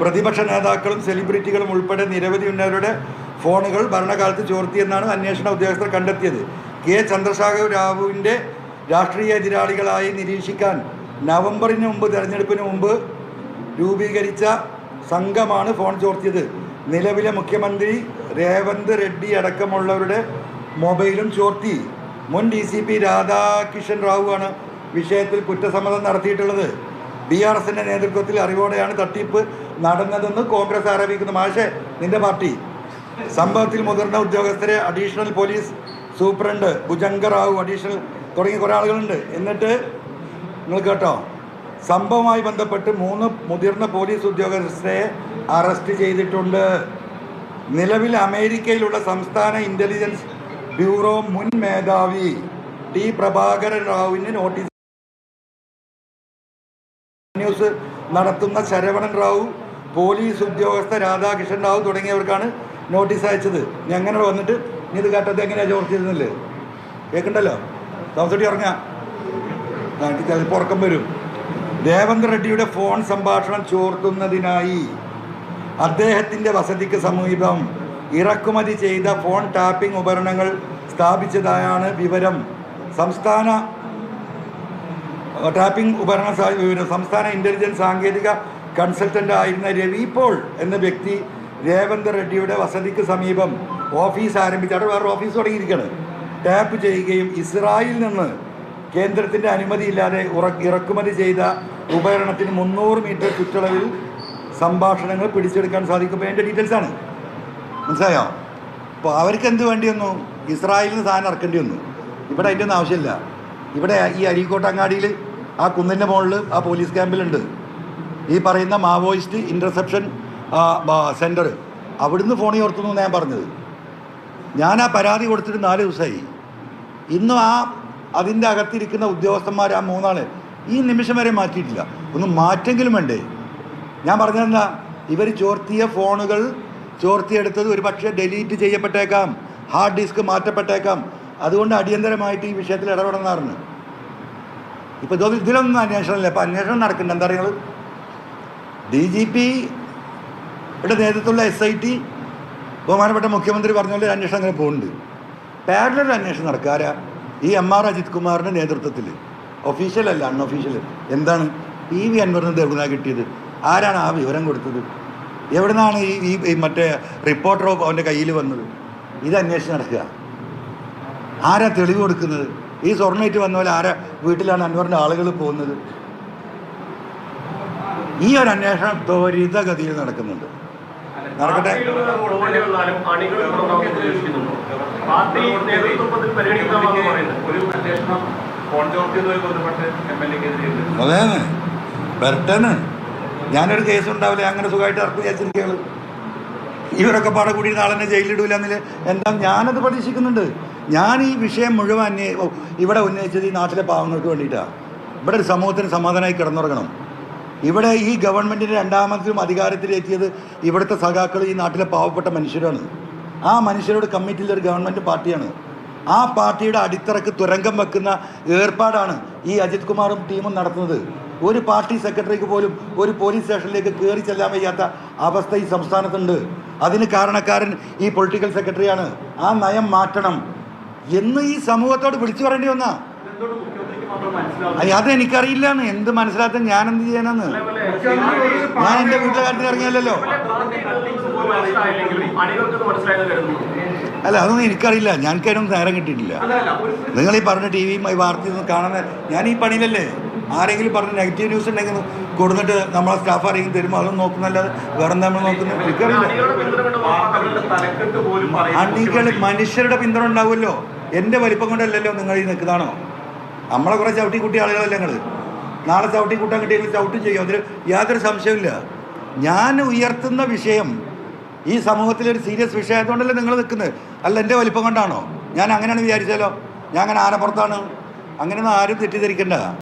പ്രതിപക്ഷ നേതാക്കളും സെലിബ്രിറ്റികളും ഉൾപ്പെടെ നിരവധി ഉന്നതരുടെ ഫോണുകൾ ഭരണകാലത്ത് ചോർത്തിയെന്നാണ് അന്വേഷണ ഉദ്യോഗസ്ഥർ കണ്ടെത്തിയത്. കെ. ചന്ദ്രശേഖർ റാവുവിന്റെ രാഷ്ട്രീയ എതിരാളികളായി നിരീക്ഷിക്കാൻ നവംബറിന് മുമ്പ് തെരഞ്ഞെടുപ്പിന് മുമ്പ് രൂപീകരിച്ച സംഘമാണ് ഫോൺ ചോർത്തിയത്. നിലവിലെ മുഖ്യമന്ത്രി രേവന്ത് റെഡ്ഡി അടക്കമുള്ളവരുടെ മൊബൈലും ചോർത്തി. മുൻ ഡി സി പി രാധാകിഷൻ റാവുവാണ് വിഷയത്തിൽ കുറ്റസമ്മതം നടത്തിയിട്ടുള്ളത്. ബി ആർ എസിന്റെ നേതൃത്വത്തിൽ അറിവോടെയാണ് തട്ടിപ്പ് നടന്നതെന്ന് കോൺഗ്രസ് ആരോപിക്കുന്നു. മാഷെ നിന്റെ പാർട്ടി. സംഭവത്തിൽ മുതിർന്ന ഉദ്യോഗസ്ഥരെ additional police superintendent Bhujangar Rao additional തുടങ്ങിയ കുറേ ആളുകളുണ്ട്. എന്നിട്ട് നിങ്ങൾ കേട്ടോ സംഭവവുമായി ബന്ധപ്പെട്ട് മൂന്ന് മുതിർന്ന പോലീസ് ഉദ്യോഗസ്ഥരെ അറസ്റ്റ് ചെയ്തിട്ടുണ്ട്. നിലവിൽ അമേരിക്കയിലുള്ള സംസ്ഥാന ഇന്റലിജൻസ് ബ്യൂറോ മുൻ മേധാവി ടി പ്രഭാകരൻ റാവുവിന് നോട്ടീസ് ന്യൂസ് നടത്തുന്ന ശരവണൻ റാവു പോലീസ് ഉദ്യോഗസ്ഥ രാധാകൃഷ്ണൻ റാവു തുടങ്ങിയവർക്കാണ് നോട്ടീസ് അയച്ചത്. ഞാൻ അങ്ങനെ വന്നിട്ട്? നീ ഇത് കേട്ടത് എങ്ങനെയാണ് ചോർത്തിയിരുന്നില്ലേ കേൾക്കണ്ടല്ലോ തോമസട്ടി ഇറങ്ങാം ചിലപ്പോൾ വരും. ദേവന്ദർ റെഡ്ഡിയുടെ ഫോൺ സംഭാഷണം ചോർത്തുന്നതിനായി അദ്ദേഹത്തിന്റെ വസതിക്ക് സമീപം ഇറക്കുമതി ചെയ്ത ഫോൺ ടാപ്പിംഗ് ഉപകരണങ്ങൾ സ്ഥാപിച്ചതായാണ് വിവരം. സംസ്ഥാന ടാപ്പിംഗ് ഉപകരണ സംസ്ഥാന ഇന്റലിജൻസ് സാങ്കേതിക കൺസൾട്ടന്റ് ആയിരുന്ന രവി പോൾ എന്ന വ്യക്തി രേവന്ത് റെഡ്ഡിയുടെ വസതിക്ക് സമീപം ഓഫീസ് ആരംഭിച്ച് അവിടെ വേറെ ഓഫീസ് തുടങ്ങിയിരിക്കുകയാണ്. ടാപ്പ് ചെയ്യുകയും ഇസ്രായേലിൽ നിന്ന് കേന്ദ്രത്തിന്റെ അനുമതിയില്ലാതെ ഉറ ഇറക്കുമതി ചെയ്ത ഉപകരണത്തിന് മുന്നൂറ് മീറ്റർ ചുറ്റളവിൽ സംഭാഷണങ്ങൾ പിടിച്ചെടുക്കാൻ സാധിക്കും. എന്റെ ഡീറ്റെയിൽസ് ആണ്. മനസ്സിലായോ? അപ്പോൾ അവർക്ക് എന്ത് വേണ്ടി വന്നു ഇസ്രായേലിന് സാധനം ഇറക്കേണ്ടി വന്നു. ഇവിടെ അതിന്റെ ഒന്നും ആവശ്യമില്ല. ഇവിടെ ഈ അരീക്കോട്ടങ്ങാടിയിൽ ആ കുന്നിന്റെ മുകളിൽ ആ പോലീസ് ക്യാമ്പിലുണ്ട്. ഈ പറയുന്ന മാവോയിസ്റ്റ് ഇന്റർസെപ്ഷൻ സെന്റർ അവിടുന്ന് ഫോണിൽ ഓർത്തുന്നു ഞാൻ പറഞ്ഞത്. ഞാൻ ആ പരാതി കൊടുത്തിട്ട് നാല് ദിവസമായി. ഇന്നും ആ അതിന്റെ അകത്തിരിക്കുന്ന ഉദ്യോഗസ്ഥന്മാർ ആ മൂന്നാൾ ഈ നിമിഷം വരെ മാറ്റിയിട്ടില്ല. ഒന്ന് മാറ്റെങ്കിലും വേണ്ടേ? ഞാൻ പറഞ്ഞതെന്താ? ഇവർ ചോർത്തിയ ഫോണുകൾ ചോർത്തിയെടുത്തത് ഒരു പക്ഷേ ഡെലീറ്റ് ചെയ്യപ്പെട്ടേക്കാം ഹാർഡ് ഡിസ്ക് മാറ്റപ്പെട്ടേക്കാം അതുകൊണ്ട് അടിയന്തരമായിട്ട് ഈ വിഷയത്തിൽ ഇടപെടുന്നതാണ് ഇപ്പോൾ ഇതോ ഇതിലൊന്നും അന്വേഷണമില്ല. അപ്പോൾ അന്വേഷണം നടക്കുന്നുണ്ട്. എന്താ നിങ്ങൾ ഡി ജി പിയുടെ നേതൃത്വമുള്ള എസ് ഐ ടി ബഹുമാനപ്പെട്ട മുഖ്യമന്ത്രി പറഞ്ഞ പോലെ അന്വേഷണം അങ്ങനെ പോകുന്നുണ്ട്. പാരലൽ അന്വേഷണം നടക്കുക. ആരാ? ഈ എം ആർ അജിത് കുമാറിന്റെ നേതൃത്വത്തിൽ ഒഫീഷ്യലല്ല അൺഒഫീഷ്യൽ എന്താണ്? പി വി അൻവറിന് എവിടുന്നാണ് കിട്ടിയത്. ആരാണ് ആ വിവരം കൊടുത്തത്? എവിടുന്നാണ് ഈ ഈ മറ്റേ റിപ്പോർട്ടറോ അവന്റെ കയ്യിൽ വന്നത്? ഇത് അന്വേഷിച്ച് നടക്കുക. ആരാ തെളിവ് കൊടുക്കുന്നത്? ഈ സ്വർണേറ്റ് വന്ന പോലെ ആരാ വീട്ടിലാണ് അൻവറിന്റെ ആളുകൾ പോകുന്നത്? ഈ ഒരു അന്വേഷണം ത്വരിതഗതിയിൽ നടക്കുന്നുണ്ട്. നടക്കട്ടെ? അതെ വരട്ടെന്ന് ഞാനൊരു കേസ് ഉണ്ടാവില്ല? അങ്ങനെ സുഖമായിട്ട് ഇറക്കി വിചാരിച്ചിരിക്കുകയാണ് ഇവരൊക്കെ പാടെ കൂടി നാളെ എന്നില്ല? എന്താ ഞാനത് പ്രതീക്ഷിക്കുന്നുണ്ട്. ഞാൻ ഈ വിഷയം മുഴുവൻ ഇവിടെ ഉന്നയിച്ചത് ഈ നാട്ടിലെ പാവങ്ങൾക്ക് വേണ്ടിയിട്ടാണ് ഇവിടെ ഒരു സമൂഹത്തിന് സമാധാനമായി കിടന്നുറങ്ങണം. ഇവിടെ ഈ ഗവൺമെന്റിന്റെ രണ്ടാമത്തിലും അധികാരത്തിലെത്തിയത് ഇവിടുത്തെ സഖാക്കൾ ഈ നാട്ടിലെ പാവപ്പെട്ട മനുഷ്യരാണ്. ആ മനുഷ്യരോട് കമ്മിറ്റിയിൽ ഒരു ഗവൺമെന്റ് പാർട്ടിയാണ്. ആ പാർട്ടിയുടെ അടിത്തറക്ക് തുരങ്കം വെക്കുന്ന ഏർപ്പാടാണ് ഈ അജിത് കുമാറും ടീമും നടത്തുന്നത്. ഒരു പാർട്ടി സെക്രട്ടറിക്ക് പോലും ഒരു പോലീസ് സ്റ്റേഷനിലേക്ക് കയറി ചെല്ലാൻ വയ്യാത്ത അവസ്ഥ ഈ സംസ്ഥാനത്തുണ്ട്. അതിന് കാരണക്കാരൻ ഈ പൊളിറ്റിക്കൽ സെക്രട്ടറിയാണ്. ആ നയം മാറ്റണം. എന്ന് ഈ സമൂഹത്തോട് വിളിച്ചു പറയേണ്ടി വന്നാ? അയ്യ, അത് എനിക്കറിയില്ലാന്ന്. എന്ത് മനസ്സിലാത്ത ഞാൻ എന്ത് ചെയ്യാനെന്ന് ഞാൻ എന്റെ കൂട്ടുകാരത്തിന് കാര്യത്തിൽ ഇറങ്ങിയല്ലോ മനസ്സിലായെന്ന് കരുതുന്നു. അല്ല അതൊന്നും എനിക്കറിയില്ല. ഞാൻ അതിനൊന്നും നേരം കിട്ടിയിട്ടില്ല. നിങ്ങൾ ഈ പറഞ്ഞ ടി വിയും വാർത്തയും വാർത്തയൊന്നും കാണുന്ന ഞാൻ ഈ പണിയിലല്ലേ? ആരെങ്കിലും പറഞ്ഞ നെഗറ്റീവ് ന്യൂസ് ഉണ്ടെങ്കിൽ കൊടുത്തിട്ട് നമ്മളെ സ്റ്റാഫ് ആരെങ്കിലും തരുമ്പോൾ അതൊന്നും നോക്കുന്നല്ലാതെ വേറെ നമ്മൾ നോക്കുന്നത് എനിക്കറിയില്ല. അണികളുടെ പിന്തുണ കൊണ്ട് പോലും പറയും അണികൾ മനുഷ്യരുടെ പിന്തുണ ഉണ്ടാവുമല്ലോ. എന്റെ വലിപ്പം കൊണ്ടല്ലല്ലോ നിങ്ങൾ ഈ നിൽക്കുന്നതാണോ? നമ്മളെ കുറേ ചവിട്ടി കുട്ടി ആളുകളല്ലേ നിങ്ങൾ നാളെ ചവിട്ടി കൂട്ടാൻ കിട്ടിയെങ്കിൽ ചവിട്ടും ചെയ്യും. അതിൽ യാതൊരു സംശയമില്ല ഞാൻ ഉയർത്തുന്ന വിഷയം ഈ സമൂഹത്തിലൊരു സീരിയസ് വിഷയമായതുകൊണ്ടല്ലേ നിങ്ങൾ നിൽക്കുന്നത്. അല്ല എന്റെ വലിപ്പം കൊണ്ടാണോ? ഞാൻ അങ്ങനെയാണ് വിചാരിച്ചാലോ ഞാൻ അങ്ങനെ ആനപ്പുറത്താണ്. അങ്ങനെയൊന്നും ആരും തെറ്റിദ്ധരിക്കണ്ട.